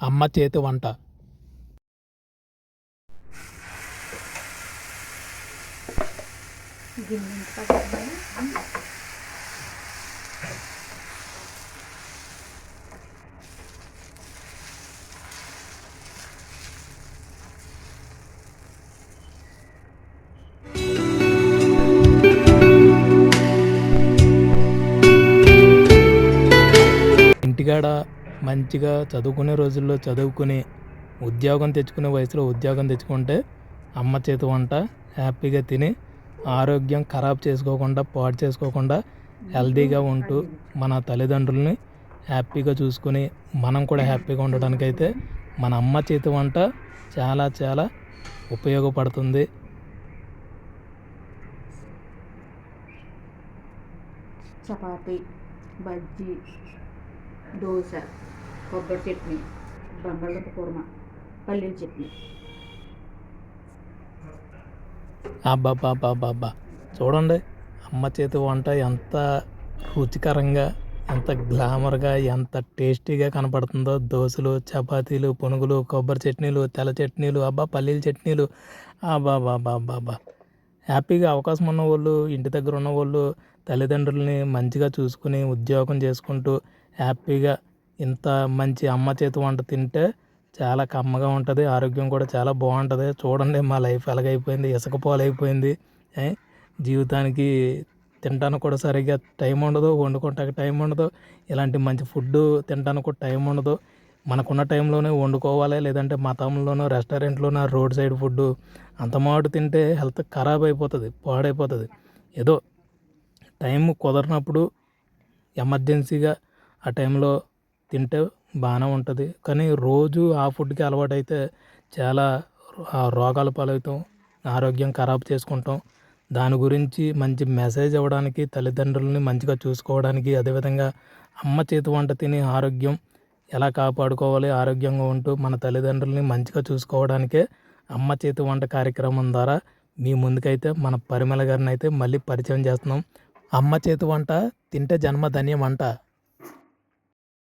అమ్మ చేతి వంట. ఇంటికాడ మంచిగా చదువుకునే రోజుల్లో చదువుకుని ఉద్యోగం తెచ్చుకునే వయసులో ఉద్యోగం తెచ్చుకుంటే అమ్మ చేతి వంట హ్యాపీగా తిని ఆరోగ్యం ఖరాబ్ చేసుకోకుండా పాడు చేసుకోకుండా హెల్తీగా ఉంటూ మన తల్లిదండ్రుల్ని హ్యాపీగా చూసుకుని మనం కూడా హ్యాపీగా ఉండడానికైతే మన అమ్మ చేతి వంట చాలా చాలా ఉపయోగపడుతుంది. చపాతి బజ్జీ దోశ కొబ్బరి చట్నీ బంగాళదుంప కూరమ పల్లీల చట్నీ. అబ్బాబ్బాబ్బాబ్బా చూడండి అమ్మ చేతి వంట ఎంత రుచికరంగా ఎంత గ్లామర్గా ఎంత టేస్టీగా కనపడుతుందో. దోశలు చపాతీలు పునుగులు కొబ్బరి చట్నీలు తెల్ల చట్నీలు అబ్బా పల్లీల చట్నీలు. అబ్బాబాబాబాబా హ్యాపీగా అవకాశం ఉన్న వాళ్ళు ఇంటి దగ్గర ఉన్న వాళ్ళు తల్లిదండ్రులని మంచిగా చూసుకుని ఉద్యోగం చేసుకుంటూ హ్యాపీగా ఇంత మంచి అమ్మ చేతి వంట తింటే చాలా కమ్మగా ఉంటుంది ఆరోగ్యం కూడా చాలా బాగుంటుంది. చూడండి మా లైఫ్ ఎలాగైపోయింది ఇసుక పోలైపోయింది జీవితానికి తినడానికి కూడా సరిగ్గా టైం ఉండదు వండుకోవటానికి టైం ఉండదు. ఇలాంటి మంచి ఫుడ్ తినడానికి కూడా టైం ఉండదు. మనకున్న టైంలోనే వండుకోవాలి లేదంటే మతంలోనో రెస్టారెంట్లోనో రోడ్ సైడ్ ఫుడ్ అంత మాటు తింటే హెల్త్ ఖరాబ్ అయిపోతుంది పాడైపోతుంది. ఏదో టైం కుదరినప్పుడు ఎమర్జెన్సీగా ఆ టైంలో తింటే బాగానే ఉంటుంది. కానీ రోజు ఆ ఫుడ్కి అలవాటైతే చాలా ఆ రోగాల పాలవుతాం ఆరోగ్యం ఖరాబ్ చేసుకుంటాం. దాని గురించి మంచి మెసేజ్ ఇవ్వడానికి తల్లిదండ్రులని మంచిగా చూసుకోవడానికి అదేవిధంగా అమ్మ చేతి వంట తిని ఆరోగ్యం ఎలా కాపాడుకోవాలి ఆరోగ్యంగా ఉంటూ మన తల్లిదండ్రులని మంచిగా చూసుకోవడానికే అమ్మ చేతి వంట కార్యక్రమం ద్వారా మీ ముందుకైతే మన పరిమళ గారిని అయితే మళ్ళీ పరిచయం చేస్తున్నాం. అమ్మ చేతి వంట తింటే జన్మ ధన్యం అంట.